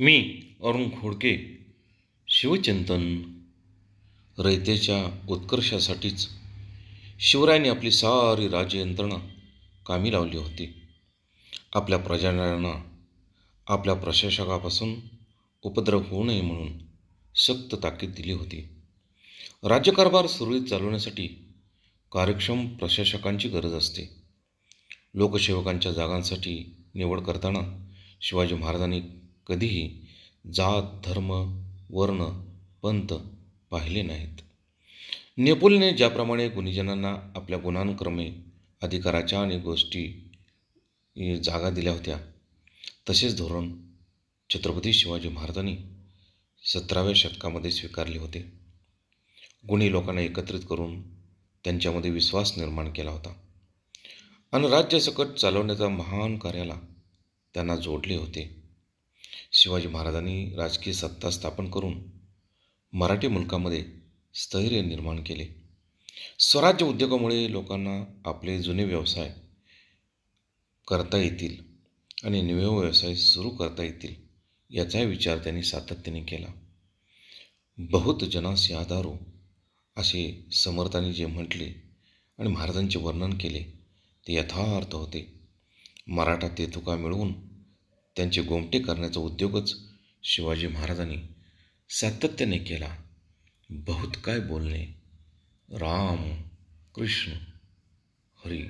मी अरुण खोडके शिवचिंतन रयतेच्या उत्कर्षासाठीच शिवरायांनी आपली सारी राज्ययंत्रणा कामी लावली होती. आपल्या प्रजाजनांना आपल्या प्रशासकापासून उपद्रव होऊ नये म्हणून सक्त ताकीद दिली होती. राज्यकारभार सुरळीत चालवण्यासाठी कार्यक्षम प्रशासकांची गरज असते. लोकसेवकांच्या जागांसाठी निवड करताना शिवाजी महाराजांनी कधीही जात धर्म वर्ण पंथ पाहिले नाहीत. नेपोलियनने ज्याप्रमाणे गुणीजनांना आपल्या गुणांक्रमे अधिकाराच्या आणि गोष्टी जागा दिल्या होत्या तसेच धोरण छत्रपती शिवाजी महाराजांनी सतराव्या शतकामध्ये स्वीकारले होते. गुणी लोकांना एकत्रित करून त्यांच्यामध्ये विश्वास निर्माण केला होता. आणि राज्यसकट चालवण्याच्या महान कार्याला त्यांना जोडले होते. शिवाजी महाराजांनी राजकीय सत्ता स्थापन करून मराठी मुलकामध्ये स्थैर्य निर्माण केले. स्वराज्य उद्योगामुळे लोकांना आपले जुने व्यवसाय करता येतील आणि नवे व्यवसाय सुरू करता येतील याचाही विचार त्यांनी सातत्याने केला. बहुत जनास आधारो असे समर्थांनी जे म्हटले आणि महाराजांचे वर्णन केले ते यथार्थ होते. मराठा तेतुका मिळवून त्यांचे गोमटे करण्याचा उद्योगच शिवाजी महाराजांनी सातत्याने केला. बहुत काय बोलणे? राम कृष्ण हरी